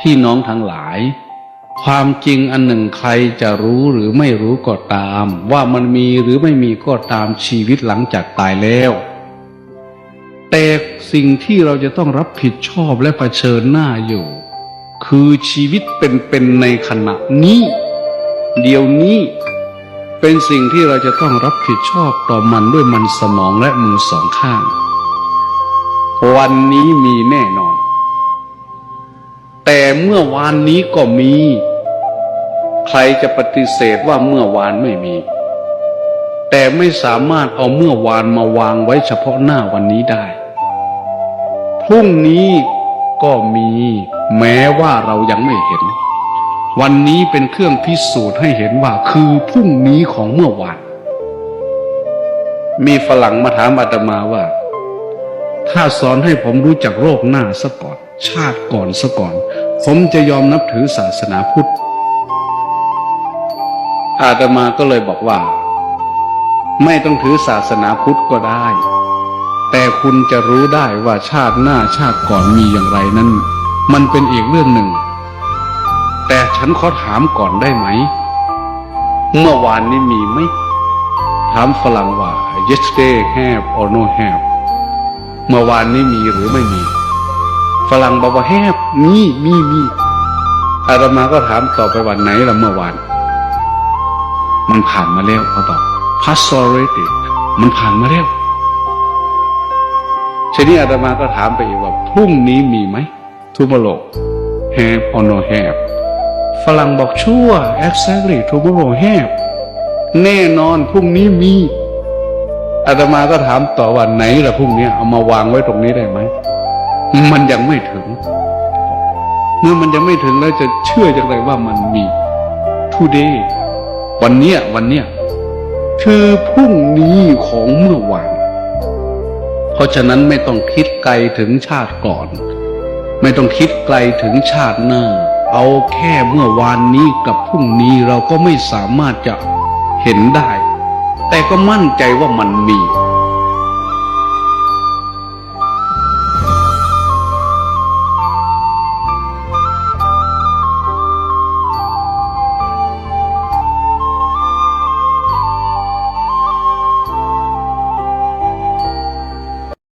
ที่น้องทั้งหลาย ความจริงอันหนึ่งใครจะรู้หรือไม่รู้ก็ตาม ว่ามันมีหรือไม่มีก็ตามชีวิตหลังจากตายแล้ว แต่สิ่งที่เราจะต้องรับผิดชอบและะเผชิญหน้าอยู่ คือชีวิตเป็นๆในขณะนี้ เดี๋ยวนี้เป็นสิ่งที่เราจะต้องรับผิดชอบต่อมันด้วยมันสมองและมือสองข้าง วันนี้มีแน่นอน แต่เมื่อวานนี้ก็มี ใครจะปฏิเสธว่าเมื่อวานไม่มี แต่ไม่สามารถเอาเมื่อวานมาวางไว้เฉพาะหน้าวันนี้ได้ พรุ่งนี้ก็มีแม้ว่าเรายังไม่เห็น วันนี้เป็นเครื่องพิสูจน์ให้เห็นว่าคือพรุ่งนี้ของเมื่อวาน มีฝรั่งมาถามอาตมาว่า ถ้าสอนให้ผมรู้จักโรคหน้าซะก่อน ชาติก่อนซะก่อน ผมจะยอมนับถือศาสนาพุทธ อาตมาก็เลยบอกว่า ไม่ต้องถือศาสนาพุทธก็ได้ แต่คุณจะรู้ได้ว่าชาติหน้าชาติก่อนมีอย่างไรนั้น มันเป็นอีกเรื่องหนึ่ง แต่ฉันขอถามก่อนได้ไหม เมื่อวานนี้มีไหมถามฝรั่งว่า yesterday have or no have เมื่อวานนี้มีหรือไม่มี ฝรั่งบอกว่า have มีมีมีอาตมาก็ถามต่อไปวันไหนละเมื่อวาน มันผ่านมาแล้วเขาบอก past already มันผ่านมาแล้วทีนี้อาตมาก็ถามไปอีกว่าพรุ่งนี้มีไหม tomorrow have or no have ฝรั่งบอกชั่ว exactly tomorrow have แน่นอนพรุ่งนี้มีอาตมาก็ถามต่อว่าไหนล่ะพรุ่งนี้เอามาวางไว้ตรงนี้ได้ไหม มันยังไม่ถึง เมื่อมันยังไม่ถึงแล้วจะเชื่อจากไรว่ามันมี today วันเนี้ยวันเนี้ยคือพรุ่งนี้ของเมื่อวาน เพราะฉะนั้นไม่ต้องคิดไกลถึงชาติก่อน ไม่ต้องคิดไกลถึงชาติหน้า เอาแค่เมื่อวานนี้กับพรุ่งนี้เราก็ไม่สามารถจะเห็นได้ แต่ก็มั่นใจว่ามันมี